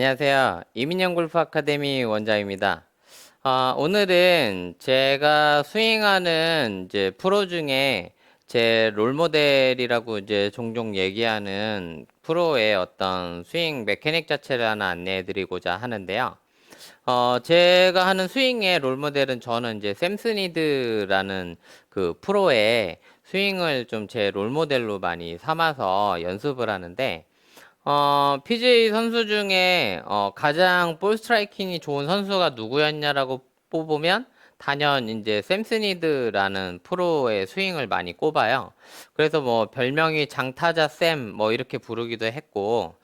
안녕하세요. 이민영 골프 아카데미 원장입니다. 아, 오늘은 제가 스윙하는 이제 프로 중에 제 롤모델이라고 이제 종종 얘기하는 프로의 어떤 스윙 메케닉 자체를 하나 안내해 드리고자 하는데요. 어, 제가 하는 스윙의 롤모델은 저는 이제 샘스니드라는 그 프로의 스윙을 좀 제 롤모델로 많이 삼아서 연습을 하는데, 어, PGA 선수 중에 어, 가장 볼 스트라이킹이 좋은 선수가 누구였냐라고 뽑으면 단연 이제 샘스니드라는 프로의 스윙을 많이 꼽아요. 그래서 뭐 별명이 장타자 샘 뭐 이렇게 부르기도 했고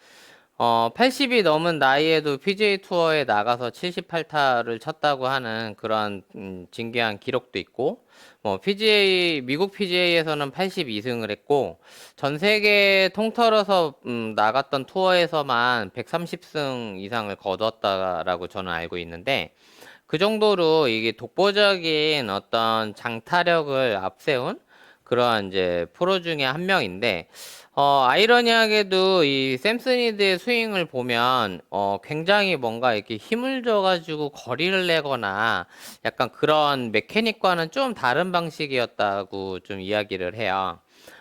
어, 80이 넘은 나이에도 PGA 투어에 나가서 78타를 쳤다고 하는 그런 음, 진귀한 기록도 있고, 뭐 PGA 미국 PGA에서는 82승을 했고, 전 세계 통틀어서 음, 나갔던 투어에서만 130승 이상을 거뒀다라고 저는 알고 있는데, 그 정도로 이게 독보적인 어떤 장타력을 앞세운 그러한 이제 프로 중에 한 명인데, 어, 아이러니하게도 이 샘스니드의 스윙을 보면, 어, 굉장히 뭔가 이렇게 힘을 줘가지고 거리를 내거나 약간 그런 메케닉과는 좀 다른 방식이었다고 좀 이야기를 해요.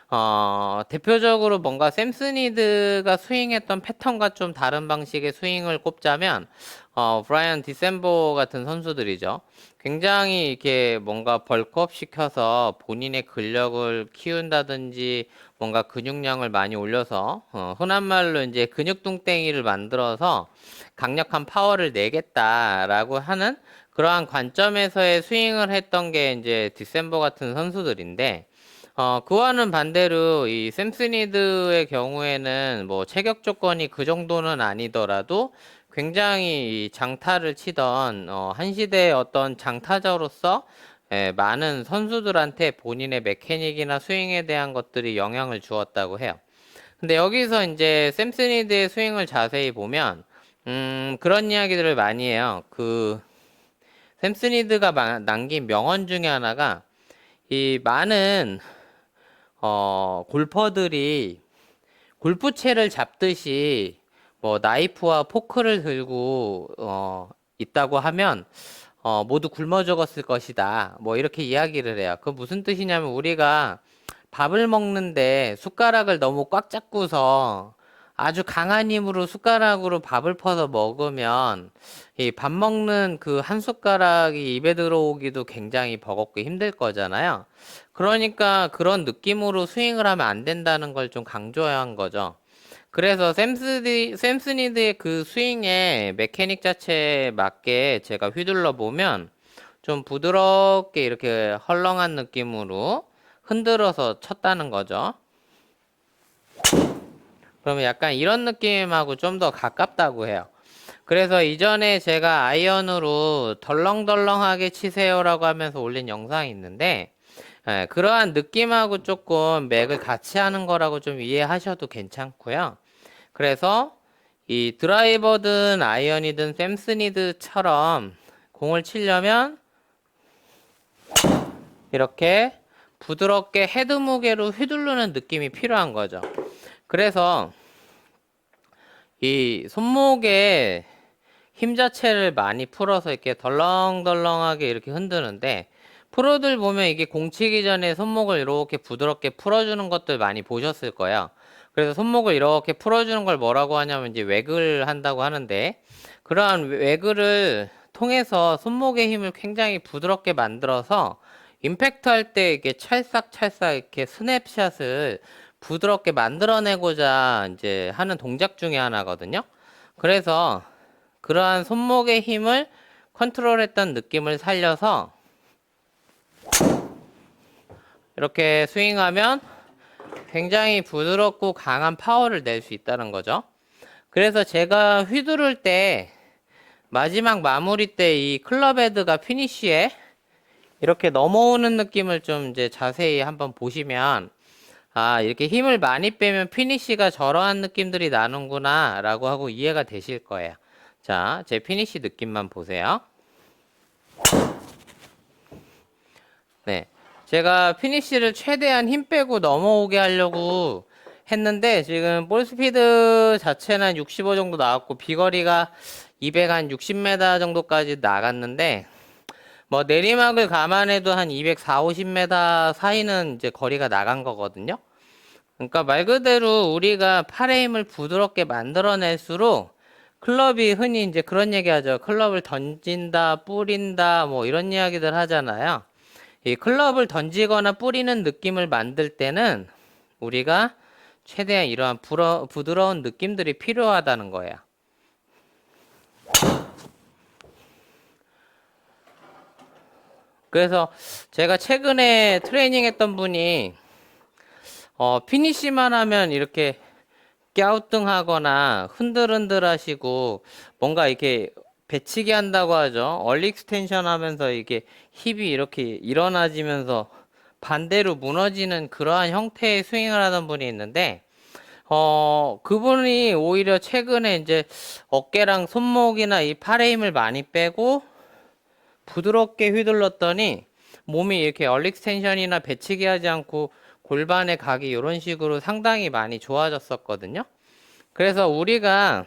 어, 대표적으로 뭔가 샘스니드가 스윙했던 패턴과 좀 다른 방식의 스윙을 꼽자면, 어, 브라이언 디셈보 같은 선수들이죠. 굉장히 이렇게 뭔가 벌크업 시켜서 본인의 근력을 키운다든지 뭔가 근육량을 많이 올려서 어, 흔한 말로 이제 근육뚱땡이를 만들어서 강력한 파워를 내겠다라고 하는 그러한 관점에서의 스윙을 했던 게 이제 디셈버 같은 선수들인데 어, 그와는 반대로 이 샘스니드의 경우에는 뭐 체격 조건이 그 정도는 아니더라도 굉장히 이 장타를 치던 어, 한 시대의 어떤 장타자로서 예, 많은 선수들한테 본인의 메케닉이나 스윙에 대한 것들이 영향을 주었다고 해요. 근데 여기서 이제 샘스니드의 스윙을 자세히 보면 음, 그런 이야기들을 많이 해요. 그 샘스니드가 마- 남긴 명언 중에 하나가 이 많은 어, 골퍼들이 골프채를 잡듯이 뭐 나이프와 포크를 들고 어, 있다고 하면 어, 모두 굶어 죽었을 것이다. 뭐 이렇게 이야기를 해요. 그 무슨 뜻이냐면 우리가 밥을 먹는데 숟가락을 너무 꽉 잡고서 아주 강한 힘으로 숟가락으로 밥을 퍼서 먹으면 이 밥 먹는 그 한 숟가락이 입에 들어오기도 굉장히 버겁고 힘들 거잖아요. 그러니까 그런 느낌으로 스윙을 하면 안 된다는 걸 좀 강조한 거죠. 그래서 샘스디, 샘스니드의 그 스윙의 메케닉 자체에 맞게 제가 휘둘러 보면 좀 부드럽게 이렇게 헐렁한 느낌으로 흔들어서 쳤다는 거죠. 그러면 약간 이런 느낌하고 좀 더 가깝다고 해요. 그래서 이전에 제가 아이언으로 덜렁덜렁하게 치세요라고 하면서 올린 영상이 있는데, 예, 그러한 느낌하고 조금 맥을 같이 하는 거라고 좀 이해하셔도 괜찮고요. 그래서 이 드라이버든 아이언이든 샘스니드처럼 공을 치려면 이렇게 부드럽게 헤드 무게로 휘두르는 느낌이 필요한 거죠. 그래서 이 손목에 힘 자체를 많이 풀어서 이렇게 덜렁덜렁하게 이렇게 흔드는데 프로들 보면 이게 공 치기 전에 손목을 이렇게 부드럽게 풀어주는 것들 많이 보셨을 거예요. 그래서 손목을 이렇게 풀어주는 걸 뭐라고 하냐면 이제 웨글 한다고 하는데 그러한 웨글을 통해서 손목의 힘을 굉장히 부드럽게 만들어서 임팩트 할 때 이게 찰싹찰싹 이렇게 스냅샷을 부드럽게 만들어내고자 이제 하는 동작 중에 하나거든요. 그래서 그러한 손목의 힘을 컨트롤했던 느낌을 살려서 이렇게 스윙하면 굉장히 부드럽고 강한 파워를 낼 수 있다는 거죠. 그래서 제가 휘두를 때 마지막 마무리 때 이 클럽 헤드가 피니쉬에 이렇게 넘어오는 느낌을 좀 이제 자세히 한번 보시면 아 이렇게 힘을 많이 빼면 피니쉬가 저러한 느낌들이 나는구나 라고 하고 이해가 되실 거예요. 자, 제 피니쉬 느낌만 보세요. 네. 제가 피니쉬를 최대한 힘 빼고 넘어오게 하려고 했는데 지금 볼 스피드 자체는 65 정도 나왔고 비거리가 200 한 60m 정도까지 나갔는데 뭐 내리막을 감안해도 한 240, 50m 사이는 이제 거리가 나간 거거든요. 그러니까 말 그대로 우리가 힘을 부드럽게 만들어낼수록 클럽이 흔히 이제 그런 얘기 하죠. 클럽을 던진다, 뿌린다, 뭐 이런 이야기들 하잖아요. 이 클럽을 던지거나 뿌리는 느낌을 만들 때는 우리가 최대한 이러한 부러, 부드러운 느낌들이 필요하다는 거예요. 그래서 제가 최근에 트레이닝 했던 분이 어, 피니시만 하면 이렇게 갸우뚱하거나 흔들흔들 하시고 뭔가 이렇게 배치기 한다고 하죠. 얼리 익스텐션 하면서 이게 힙이 이렇게 일어나지면서 반대로 무너지는 그러한 형태의 스윙을 하던 분이 있는데 어, 그분이 오히려 최근에 이제 어깨랑 손목이나 이 팔의 힘을 많이 빼고 부드럽게 휘둘렀더니 몸이 이렇게 얼리 익스텐션이나 배치기 하지 않고 골반의 각이 이런 식으로 상당히 많이 좋아졌었거든요. 그래서 우리가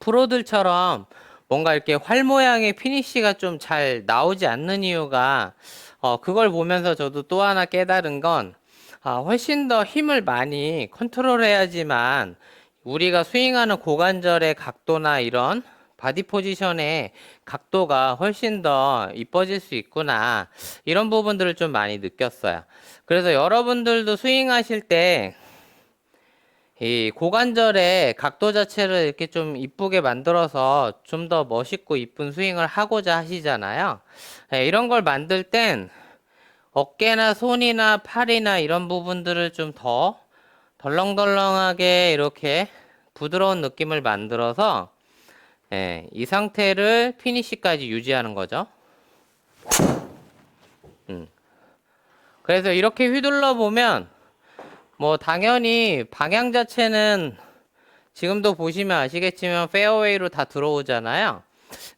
프로들처럼 뭔가 이렇게 활 모양의 피니쉬가 좀 잘 나오지 않는 이유가 어, 그걸 보면서 저도 또 하나 깨달은 건 아, 훨씬 더 힘을 많이 컨트롤해야지만 우리가 스윙하는 고관절의 각도나 이런 바디 포지션의 각도가 훨씬 더 이뻐질 수 있구나. 이런 부분들을 좀 많이 느꼈어요. 그래서 여러분들도 스윙하실 때 이 고관절의 각도 자체를 이렇게 좀 이쁘게 만들어서 좀 더 멋있고 이쁜 스윙을 하고자 하시잖아요. 네, 이런 걸 만들 땐 어깨나 손이나 팔이나 이런 부분들을 좀 더 덜렁덜렁하게 이렇게 부드러운 느낌을 만들어서 예, 이 상태를 피니시까지 유지하는 거죠. 음. 그래서 이렇게 휘둘러 보면 뭐 당연히 방향 자체는 지금도 보시면 아시겠지만 페어웨이로 다 들어오잖아요.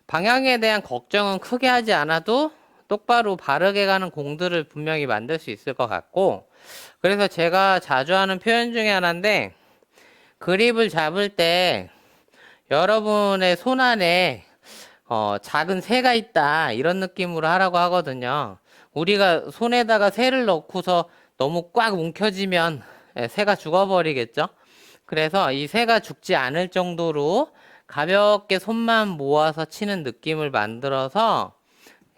방향에 대한 걱정은 크게 하지 않아도 똑바로 바르게 가는 공들을 분명히 만들 수 있을 것 같고 그래서 제가 자주 하는 표현 중에 하나인데 그립을 잡을 때 여러분의 손 안에 어, 작은 새가 있다 이런 느낌으로 하라고 하거든요. 우리가 손에다가 새를 넣고서 너무 꽉 움켜쥐면 예, 새가 죽어버리겠죠. 그래서 이 새가 죽지 않을 정도로 가볍게 손만 모아서 치는 느낌을 만들어서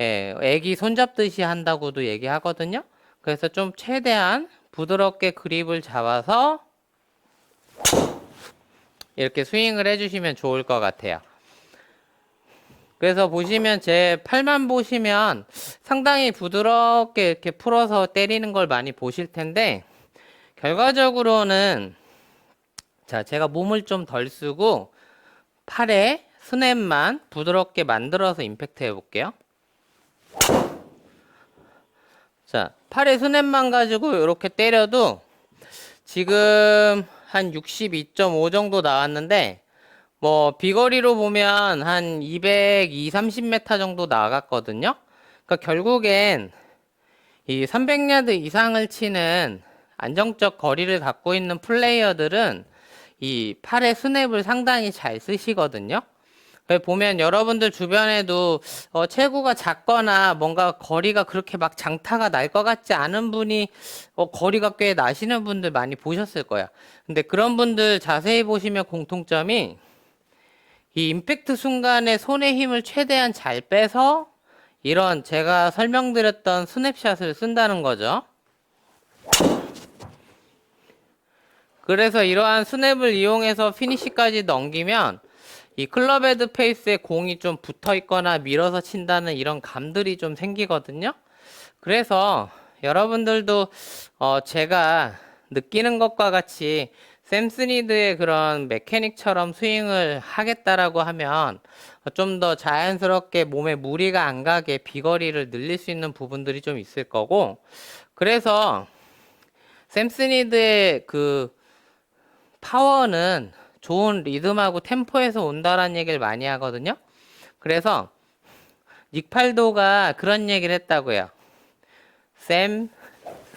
예, 애기 손잡듯이 한다고도 얘기하거든요. 그래서 좀 최대한 부드럽게 그립을 잡아서 이렇게 스윙을 해주시면 좋을 것 같아요. 그래서 보시면 제 팔만 보시면 상당히 부드럽게 이렇게 풀어서 때리는 걸 많이 보실 텐데 결과적으로는 자 제가 몸을 좀 덜 쓰고 팔에 스냅만 부드럽게 만들어서 임팩트 해볼게요. 자 팔에 스냅만 가지고 이렇게 때려도 지금 한 62.5 정도 나왔는데 뭐 비거리로 보면 한 220, 30m 정도 나갔거든요. 그러니까 결국엔 이 300야드 이상을 치는 안정적 거리를 갖고 있는 플레이어들은 이 팔의 스냅을 상당히 잘 쓰시거든요. 보면 여러분들 주변에도 어, 체구가 작거나 뭔가 거리가 그렇게 막 장타가 날 것 같지 않은 분이 어, 거리가 꽤 나시는 분들 많이 보셨을 거야. 근데 그런 분들 자세히 보시면 공통점이 이 임팩트 순간에 손의 힘을 최대한 잘 빼서 이런 제가 설명드렸던 스냅샷을 쓴다는 거죠. 그래서 이러한 스냅을 이용해서 피니시까지 넘기면 이 클럽 헤드 페이스에 공이 좀 붙어 있거나 밀어서 친다는 이런 감들이 좀 생기거든요. 그래서 여러분들도 어 제가 느끼는 것과 같이 샘 스니드의 그런 메케닉처럼 스윙을 하겠다라고 하면 좀 더 자연스럽게 몸에 무리가 안 가게 비거리를 늘릴 수 있는 부분들이 좀 있을 거고 그래서 샘 스니드의 그 파워는 좋은 리듬하고 템포에서 온다라는 얘기를 많이 하거든요. 그래서 닉팔도가 그런 얘기를 했다고요. 샘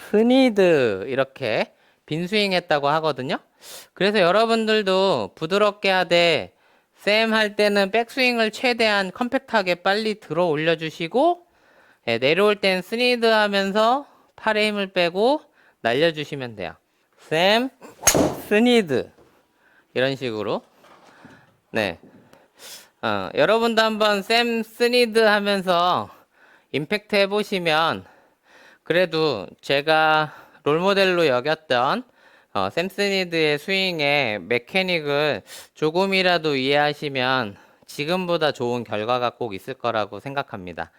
스니드 이렇게 빈스윙 했다고 하거든요. 그래서 여러분들도 부드럽게 하되 쌤 할 때는 백스윙을 최대한 컴팩트하게 빨리 들어 올려주시고 예, 내려올 땐 스니드 하면서 팔에 힘을 빼고 날려주시면 돼요. 쌤, 스니드. 이런 식으로. 네. 어, 여러분도 한번 쌤 스니드 하면서 임팩트 해보시면 그래도 제가 롤모델로 여겼던 어, 샘 스니드의 스윙의 메케닉을 조금이라도 이해하시면 지금보다 좋은 결과가 꼭 있을 거라고 생각합니다.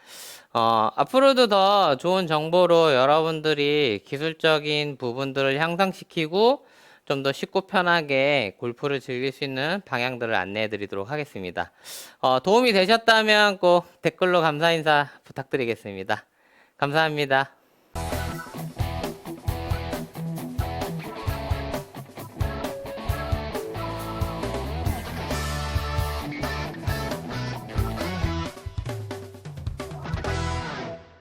어, 앞으로도 더 좋은 정보로 여러분들이 기술적인 부분들을 향상시키고 좀 더 쉽고 편하게 골프를 즐길 수 있는 방향들을 안내해 드리도록 하겠습니다. 어, 도움이 되셨다면 꼭 댓글로 감사 인사 부탁드리겠습니다. 감사합니다.